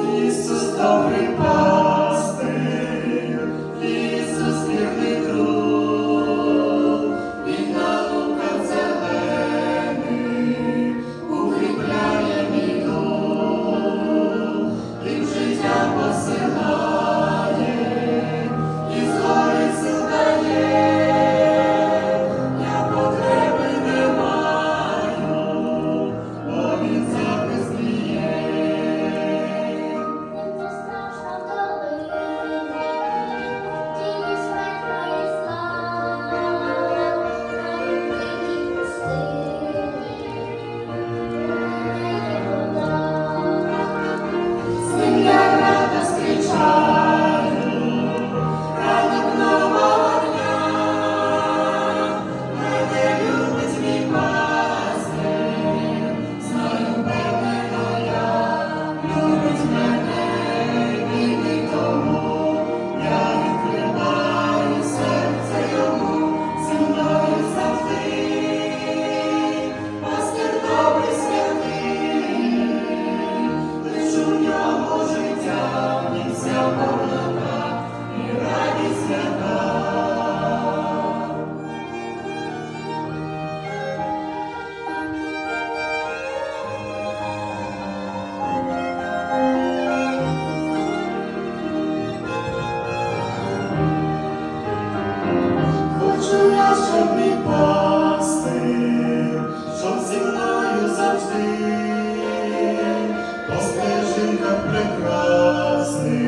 Cristo está em paz. щоб мій пастир, щоб зі мною завжди, по стежинках прекрасних.